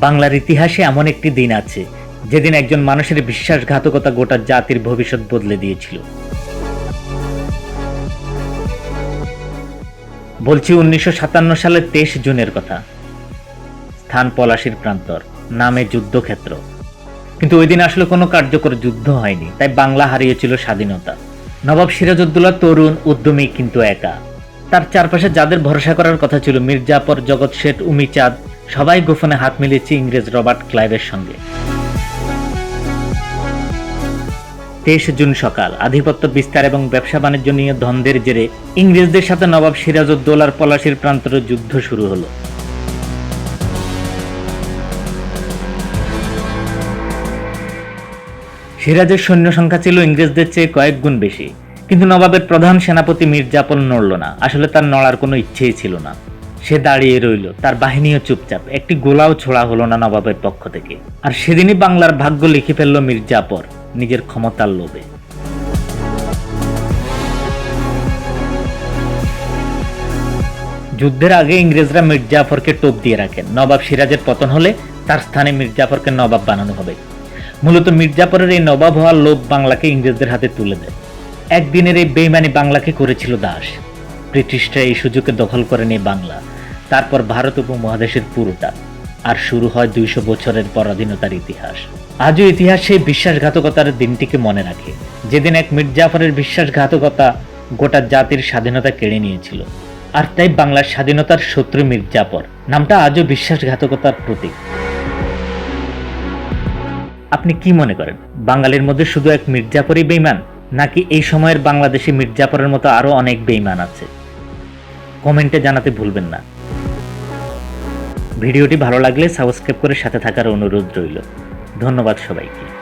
বাংলার ইতিহাসে এমন একটি দিন আছে, যেদিন একজন মানুষের বিশ্বাসঘাতকতা গোটা জাতির ভবিষ্যৎ বদলে দিয়েছিল। বলছি উনিশশো সাতান্ন সালের তেইশ জুনের কথা। স্থান পলাশির প্রান্তর, নামে যুদ্ধক্ষেত্র। কিন্তু ওই দিন আসলে কোনো কার্যকর যুদ্ধ হয়নি, তাই বাংলা হারিয়েছিল স্বাধীনতা। নবাব সিরাজউদ্দৌলা তরুণ, উদ্যমী কিন্তু একা। তার চারপাশে যাদের ভরসা করার কথা ছিল মির্জাপর জগৎ শেঠ উমিচাঁদ সবাই গোপনে হাত মিলিয়েছে ইংরেজ রবার্ট ক্লাইভের সঙ্গে। তেইশ জুন সকাল, আধিপত্য বিস্তার এবং ব্যবসা বাণিজ্য নিয়ে দ্বন্দ্বের জেরে ইংরেজদের সাথে নবাব সিরাজউদ্দৌলার পলাশির প্রান্তরে যুদ্ধ শুরু হলো। সিরাজের সৈন্য সংখ্যা ছিল ইংরেজদের চেয়ে কয়েক গুণ বেশি। কিন্তু নবাবের প্রধান সেনাপতি মির্জাপল নড়ল না। আসলে তার নড়ার কোনো ইচ্ছেই ছিল না। সে দাঁড়িয়ে রইল। তার বাহিনীও চুপচাপ। একটি গোলাও ছোড়া হলো না নবাবের পক্ষ থেকে। আর সেদিনই বাংলার ভাগ্য লিখে ফেলল মির্জাপর নিজের ক্ষমতার লোভে। যুদ্ধের আগে ইংরেজরা মির্জাফরকে টোপ দিয়ে রাখেন। নবাব সিরাজের পতন হলে তার স্থানে মির্জাফরকে নবাব বানানো হবে। মূলত মির্জাফরের এই নবাব হওয়ার লোভ বাংলাকে ইংরেজদের হাতে তুলে দেয়। একদিনের এই বেইমানি বাংলাকে করেছিল দাস। ব্রিটিশরা এই সুযোগে দখল করে নেয় বাংলা। তারপর ভারত উপমহাদেশের পুরোটা। আর শুরু হয় দুইশো বছরের পরাধীনতার ইতিহাস। আজও ইতিহাস সেই বিশ্বাসঘাতকতার দিনটিকে মনে রাখে। যেদিন এক মির্জাফরের বিশ্বাসঘাতকতা গোটা জাতির স্বাধীনতা কেড়ে নিয়েছিল। আর তাই বাংলার স্বাধীনতার শত্রু মির্জাফর নামটা আজও বিশ্বাসঘাতকতার প্রতীক। আপনি কি মনে করেন? বাঙালির মধ্যে শুধু এক মির্জাফরই বেইমান নাকি এই সময়ের বাংলাদেশে মির্জাফরের মতো আরও অনেক বেইমান আছে? কমেন্টে জানাতে ভুলবেন না। ভিডিওটি ভালো লাগলে সাবস্ক্রাইব করে সাথে থাকার অনুরোধ রইল। ধন্যবাদ সবাইকে।